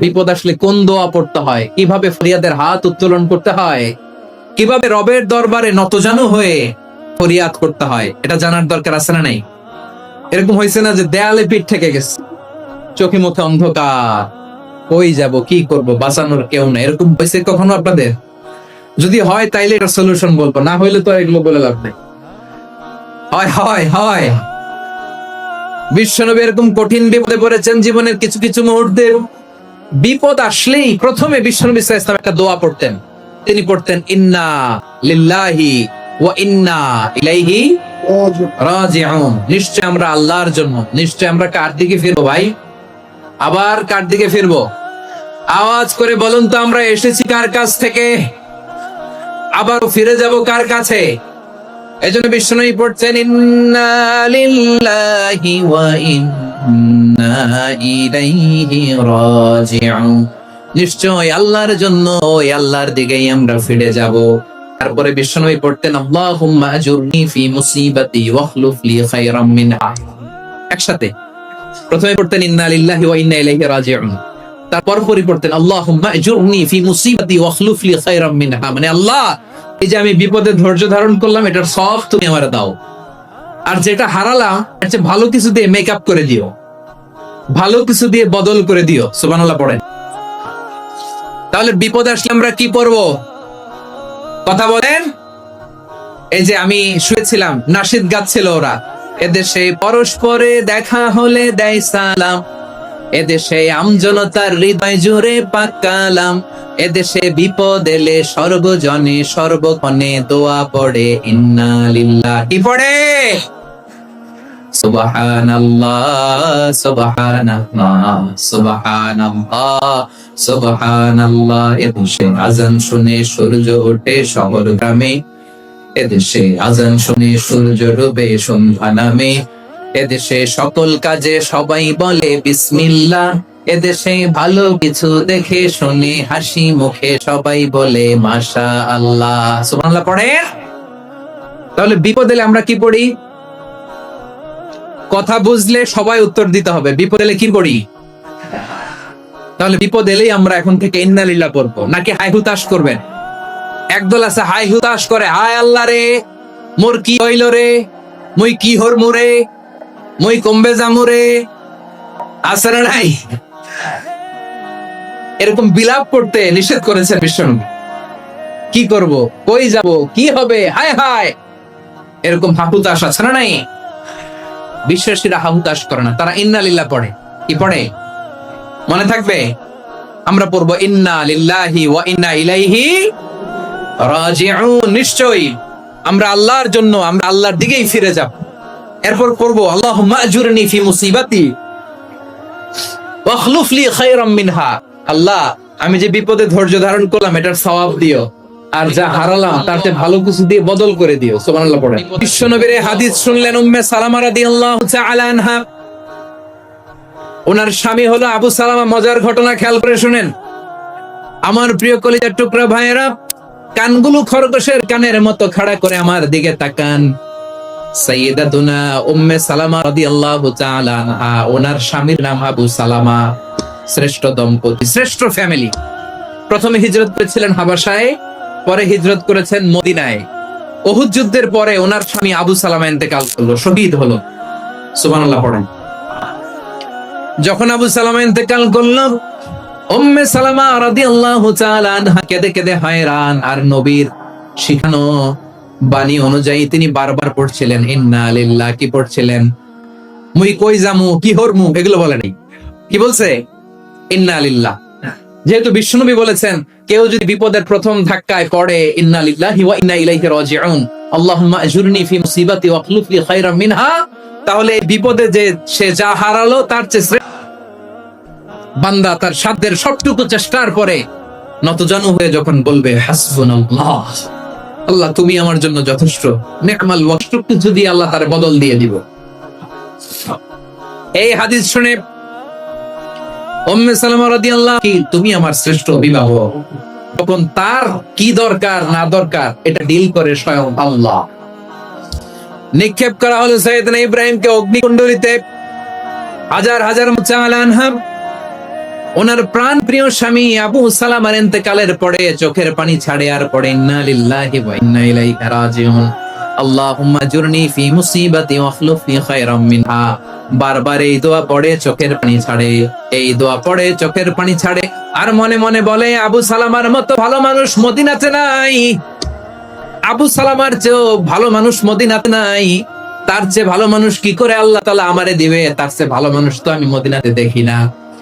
বিপদ আসলে কোন দোয়া পড়তে হয়? কীভাবে ফরিয়াদের হাত উত্তোলন করতে হয়? কীভাবে রবের দরবারে নতজানু হয়ে ফরিয়াদ করতে হয়? এটা জানার দরকার আছে না নাই? এরকম হয়েছে না যে দেয়ালে পিঠ থেকে গেছে। চোখে মুখে অন্ধকার। কই যাব, কি করব? বাঁচানোর কেউ না এরকম হয়েছে কখনো আপনাদের? যদি হয় তাইলে এটা সলিউশন বলব। না হইলে তো এগুলো বলে লাভ নেই। হয় হয় হয়। বিশ্বনবী এরকম কঠিন বিপদে পড়েছেন জীবনের কিছু কিছু মুহূর্তে। বিপদ আসলেই প্রথমে বিশ্বনবী আলাইহি একটা দোয়া পড়তেন। তিনি পড়তেন, ইন্না লিল্লাহি ইন্না ইলাইহি নিশ্চয় আমরা আল্লাহর জন্য, নিশ্চয় আমরা কার দিকে ফিরবো ভাই? আবার কার দিকে ফিরবো? আওয়াজ করে বলুন তো, আমরা এসেছি কার কাছ থেকে? আবার ফিরে যাব কার কাছে? এজন্য বিষ্ণুই পড়ছেন ইন্না লিল্লাহি ওয়া ইন্না নিশ্চয় আল্লাহর জন্য ওই আল্লাহর দিকেই আমরা ফিরে যাব। তারপরে বিষ্ণুই পড়তেন একসাথে। প্রথমে পড়তেন, ইন্না ওয়া ইন্না ইলাইহি রাজিউন। তারপর পরে পড়তেন, আল্লাহুম্মা আজুরনি ফি মুসিবাতি ওয়াখলুফ লি খায়রাম মিনহা মানে আল্লাহ, এই যে আমি বিপদে ধৈর্য ধারণ করলাম, এটার সব তুমি আমার দাও। আর যেটা হারালাম আচ্ছা ভালো কিছু দিয়ে মেকআপ করে দিও। ভালো কিছু দিয়ে বদল করে দিও সুবানাল্লাহ পড়েন। তাহলে বিপদ আসলে আমরা কি করব কথা বলেন? এই যে আমি শুয়েছিলাম, নাসিদ গাচ্ছিল ওরা। এদেশে পরস্পরে দেখা হলে দেয় সালাম। এদেশে আমজনতার হৃদয় জুড়ে পাকালাম এদেশে বিপদ এলে সর্বজনে সর্বক্ষণে দোয়া পড়ে, ইন্না লিল্লাহ। কি পড়ে? সুবহানাল্লাহ এদেশে আজান শুনে সূর্য ওঠে এদেশে আজান শুনে সূর্য সন্ধ্যা নামে। এদেশে সকল কাজে সবাই বলে বিসমিল্লাহ। এদেশে ভালো কিছু দেখে শুনে হাসি মুখে সবাই বলে মাশা আল্লাহ সুবহানাল্লাহ পড়ে তাহলে বিপদ এলে আমরা কি পড়ি? কথা বুঝলে সবাই উত্তর দিতে হবে। বিপদ এলে কি পড়ি? তাহলে বিপদ এলেই আমরা এখন থেকে ইন্নালিল্লাহ পড়ব। নাকি হাই হুতাশ করবেন? একদল আছে, হাই হুতাশ করে, হায় আল্লাহ রে, মোর কি হইল রে? মুই কি হর মুরে মুই কমবে জামুরে আছে না নাই? এরকম বিলাপ করতে নিষেধ করেছেন বিশ্বনবী কি করব? কই যাব? কি হবে? হায় হায়! এরকম হাহুতাশ আছে না নাই? বিশ্বাসীরা হাহুতাশ করে না। তারা ইন্না লিল্লাহ পড়ে। কি পড়ে? মনে থাকবে? আমরা পড়ব ইন্না লিল্লাহি ওয়া ইন্না ইলাইহি রাজিউন। নিশ্চয়ই। আমরা আল্লাহর জন্য, আমরা আল্লাহর দিকেই ফিরে যাব। এরপর পড়ব, আল্লাহুম্মা আজুরনি ফি মুসিবাতি খায়রাম মিনহা। আল্লাহ, আমি যে বিপদে ধৈর্য ধারণ করলাম, এটার সওয়াব দিও। আর যা হারালাম, তার ভালো কিছু দিয়ে বদল করে দিও, সুবহানাল্লাহ পড়েন। হাদিস শুনলেন উম্মে সালামা রাদিয়াল্লাহু তাআলা আনহা। ওনার স্বামী হলো আবু সালামা, মজার ঘটনা খেয়াল করে শুনেন। আমার প্রিয় কলিজার টুকরা ভাইয়েরা, কানগুলো খরগোশের কানের মতো খাড়া করে আমার দিকে তাকান। উম্মে সালামা রাদিয়াল্লাহু তাআলা আনহা, ওনার স্বামীর নাম আবু সালামা, শ্রেষ্ঠ দম্পতি, শ্রেষ্ঠ ফ্যামিলি। প্রথমে হিজরত করেছিলেন হাবাসায় পরে হিজরত করেছেন মদিনায়। ওহুদ যুদ্ধের পরে ওনার স্বামী আবু সালামা ইন্তেকাল করল, শহীদ হলো। সুবহানাল্লাহ, পড়েন। যখন আবু সালামা ইন্তেকাল করল, উম্মে সালামা রাদিয়াল্লাহু তাআলা আনহা কেঁদে কেঁদে হয়রান, আর নবীর শিখানো বাণী অনুযায়ী তিনি বারবার পড়ছিলেন, ইন্না লিল্লাহ কি পড়ছিলেন? মুই কই জামু কি হরমু? এগুলো বলে নাই। কি বলছে? ইন্না লিল্লাহ যেহেতু বিশ্বনবী বলেছেন, কেউ যদি বিপদের প্রথম ধাক্কায় পড়ে, ইন্না লিল্লাহি ওয়া ইন্না ইলাইহি রাজিউন আল্লাহুম্মা আজুরনি ফি মুসিবাতি ওয়া আখলুফ লি খায়রাম মিনহা তাহলে এই বিপদে যে সে যা হারালো, তার চেয়ে বান্দা তার সাধ্যের সবটুকু চেষ্টার পরে নতজানু হয়ে যখন বলবে, হাসবুনাল্লাহ আল্লাহ, তুমি আমার জন্য যথেষ্ট। নেকমাল ওয়াকটুকু যদি আল্লাহ তার বদল দিয়ে দিব। এই হাদিস শুনে তুমি আমার শ্রেষ্ঠ অভিভাবক। তখন তার কি দরকার, না দরকার, এটা ডিল করে স্বয়ং আল্লাহ। নিক্ষেপ করা হলো সৈয়দনা ইব্রাহিমকে অগ্নিকুণ্ডলিতে। হাজার হাজার মুচালানহাম ওনার প্রাণ প্রিয় স্বামী আবু সালামার ইন্তেকালের পরে চোখের পানি ছাড়ে আর পড়ে, ইন্না ওয়া ইন্না রাজিউন। আল্লাহুম্মা জুরনি ফি মুসিবাতি ফি খায়রাম মিনহা। বারবার এই দোয়া পড়ে, চোখের পানি ছাড়ে। এই দোয়া পড়ে, চোখের পানি ছাড়ে। আর মনে মনে বলে, আবু সালামার মতো ভালো মানুষ মদিনাতে নাই। আবু সালামার চেয়েও ভালো মানুষ মদিনাতে নাই। তার চেয়ে ভালো মানুষ কি করে আল্লাহ তালা আমারে দিবে? তার চেয়ে ভালো মানুষ তো আমি মদিনাতে দেখি না।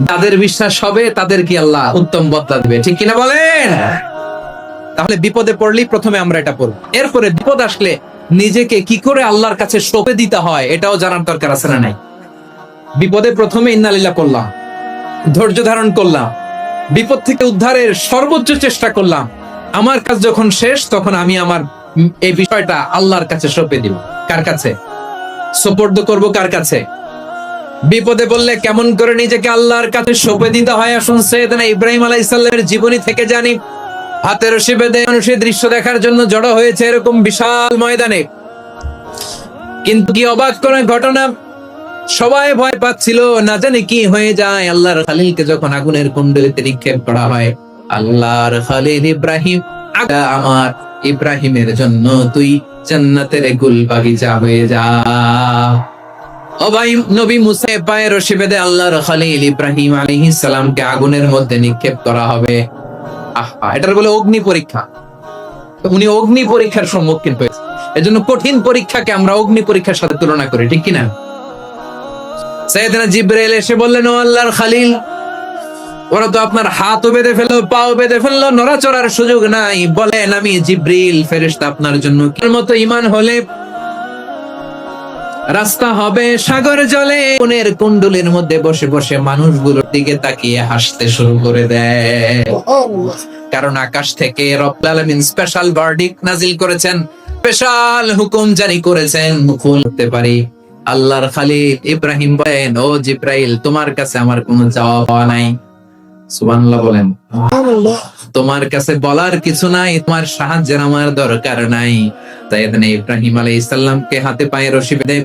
যাদের বিশ্বাস হবে তাদের কি আল্লাহ উত্তম বদলা দিবে? ঠিক কিনা বলেন? তাহলে বিপদে পড়লেই প্রথমে আমরা এটা পড়ব। এরপরে বিপদ আসলে নিজেকে কি করে আল্লাহর কাছে সঁপে দিতে হয় এটাও জানার দরকার আছে না নাই? বিপদে প্রথমে ইন্নালিল্লাহ করলাম ধৈর্য ধারণ করলাম বিপদ থেকে উদ্ধারের সর্বোচ্চ চেষ্টা করলাম। আমার কাজ যখন শেষ তখন আমি আমার এই বিষয়টা আল্লাহর কাছে সঁপে দিব। কার কাছে? সোপর্দ করব কার কাছে? বিপদে বললে কেমন করে নিজেকে আল্লাহর কাছে সঁপে দিতে হয়? আসুন সৈয়দনা ইব্রাহিম আলাইসাল্লামের জীবনী থেকে জানি। হাতের রশি বেঁধে মানুষের দৃশ্য দেখার জন্য জড়ো হয়েছে এরকম বিশাল ময়দানে। কিন্তু কি অবাক করে ঘটনা? সবাই ভয় পাচ্ছিল, না জানি কি হয়ে যায়। আল্লাহর খালিলকে যখন আগুনের কুণ্ডলিতে নিক্ষেপ করা হয়, আল্লাহর খালিল ইব্রাহিম আমার ইব্রাহিমের জন্য তুই জান্নাতের গুল বাগিচা হয়ে যা। ভাই, নবী মুসা পায়ে রশি আল্লাহর ইব্রাহিম সালামকে আগুনের মধ্যে নিক্ষেপ করা হবে। আহা এটার বলে অগ্নি পরীক্ষা। উনি অগ্নি পরীক্ষার সম্মুখীন হয়েছে। এজন্য কঠিন পরীক্ষাকে আমরা অগ্নি পরীক্ষার সাথে তুলনা করি, ঠিক কিনা? সৈয়দনা জিব্রাইল এসে বললেন, ও আল্লাহর খালিল, ওরা তো আপনার হাতও বেঁধে ফেলল, পাও বেঁধে ফেলল, নড়াচড়ার সুযোগ নাই। বলেন আমি জিব্রিল ফেরেশতা আপনার জন্য মতো ইমান হলে রাস্তা হবে সাগর জলে। কোনের কুণ্ডুলের মধ্যে বসে বসে মানুষগুলোর দিকে তাকিয়ে হাসতে শুরু করে দেয়। কারণ আকাশ থেকে রব্বুল স্পেশাল ভার্ডিক্ট নাজিল করেছেন। স্পেশাল হুকুম জারি করেছেন। করতে পারি। আল্লাহর খালিদ ইব্রাহিম বলেন, ও জিব্রাইল, তোমার কাছে আমার কোনো জবাব পাওয়া নাই। সুবহানাল্লাহ বলেন। তোমার কাছে বলার কিছু নাই, তোমার সাহায্যের আমার দরকার নাই। তাই এখানে ইব্রাহিম আলাইহিস সালামকে হাতে পায়ে রশি বেঁধে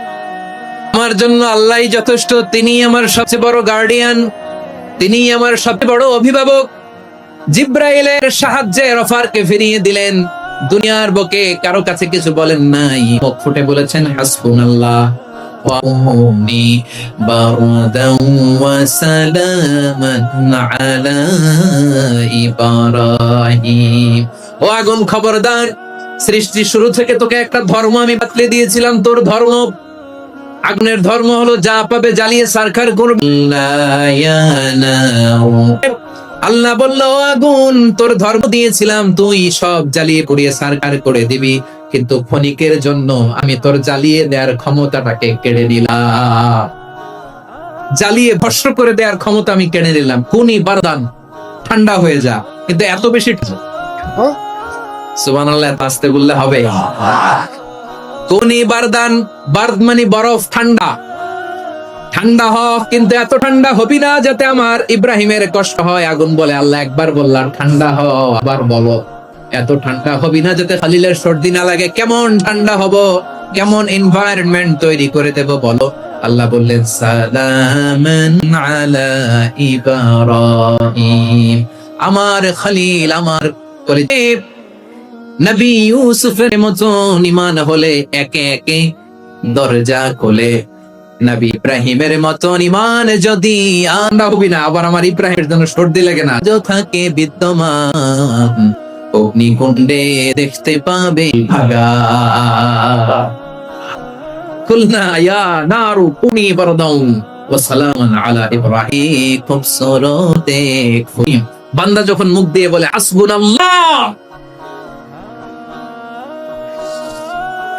আমার জন্য আল্লাহই যথেষ্ট তিনি আমার সবচেয়ে বড় গার্ডিয়ান তিনি আমার সবচেয়ে বড় অভিভাবক জিব্রাইলের সাহায্যে রফারকে ফিরিয়ে দিলেন দুনিয়ার বুকে কারো কাছে কিছু বলেন নাই মুখ ফুটে বলেছেন হাসবুনাল্লাহ وأمي بردا وسلاما على إبراهيم ও আগুন খবরদার সৃষ্টি শুরু থেকে তোকে একটা ধর্ম আমি বাতলে দিয়েছিলাম তোর ধর্ম আগুনের ধর্ম হলো যা পাবে জ্বালিয়ে সারখার করবে। আল্লাহ বলল আগুন তোর ধর্ম দিয়েছিলাম তুই সব জ্বালিয়ে পুড়িয়ে সারখার করে দিবি। কিন্তু ক্ষণিকের জন্য আমি তোর জ্বালিয়ে দেওয়ার ক্ষমতাটাকে কেড়ে নিলাম। জ্বালিয়ে ভস্ম করে দেওয়ার ক্ষমতা আমি কেড়ে নিলাম। কুনি বারদান ঠান্ডা হয়ে যা। কিন্তু এত বেশি সুবহানাল্লাহ এত আস্তে বললে হবে। কুনি বারদান বার্দ মানে বরফ, ঠান্ডা। ঠান্ডা হ কিন্তু এত ঠান্ডা হবি না যাতে আমার ইব্রাহিমের কষ্ট হয়। আগুন বলে আল্লাহ একবার বললাম, ঠান্ডা হ, আবার বলো। এত ঠান্ডা হবি না যাতে খালিলের সর্দি না লাগে। কেমন ঠান্ডা হব? কেমন এনভায়রনমেন্ট তৈরি করে দেব বলো? আল্লাহ বললেন, সালামান আলা ইব্রাহিম। আমার খালিল, আমার কলিজা নবী ইউসুফের মতন ইমান হলে একে একে দরজা খোলে। নবী ইব্রাহিমের মতন ইমান যদি আমরা হবি না, আবার আমার ইব্রাহিমের জন্য সর্দি লাগে না। যো থাকে বিদ্যমান, অগ্নিকুণ্ডে দেখতে পাবে ভাগা। কুলনা ইয়া নারু কুনি বারদাউন, ওয়া সালামান আলা ইব্রাহিম, খুব সরতে বান্দা যখন মুখ দিয়ে বলে আসবুনাল্লাহ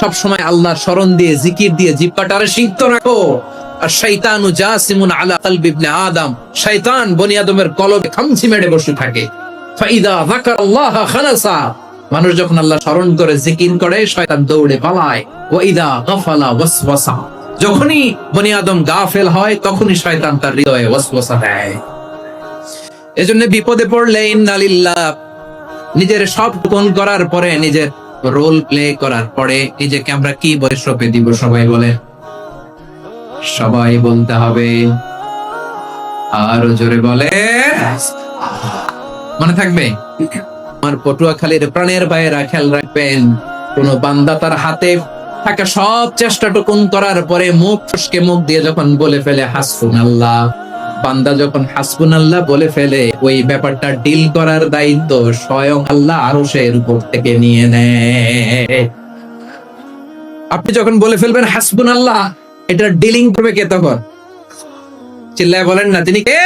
সব সময় আল্লাহর স্মরণ দিয়ে, জিকির দিয়ে জিহ্বাটারে সিক্ত রাখো। আর শয়তানু জাসিমুন আলা কলবি ইবনে আদম। শয়তান বনি আদমের কলবে খামচি মেরে বসে থাকে। ফাইদা যাকারাল্লাহ খালাসা। মানুষ যখন আল্লাহ স্মরণ করে, জিকির করে, শয়তান দৌড়ে পালায়। ওয়া ইদা গাফালা ওয়াসওয়াসা। যখনই বনি আদম গাফেল হয়, তখনই শয়তান তার হৃদয়ে ওয়াসওয়াসা দেয়। এজন্য বিপদে পড়লে ইন্নালিল্লাহ, নিজের সব টুকন করার পরে নিজের রোল প্লে করার পরে নিজেকে আমরা কি বয়স দিব, সবাই বলে? সবাই বলতে হবে, আরও জোরে বলে, মনে থাকবে? আমার পটুয়াখালীর প্রাণের বাইরা খেয়াল রাখবেন, কোন বান্দা তার হাতে থাকা সব চেষ্টা টুকুন করার পরে মুখ ফসকে মুখ দিয়ে যখন বলে ফেলে হাসফুন আল্লাহ বান্দা যখন হাসবুন আল্লাহ বলে ফেলে, ওই ব্যাপারটা ডিল করার দায়িত্ব স্বয়ং আল্লাহ আরও সে উপর থেকে নিয়ে নেয়। আপনি যখন বলে ফেলবেন হাসবুন আল্লাহ এটা ডিলিং করবে কে তখন? চিল্লায় বলেন না, তিনি কে?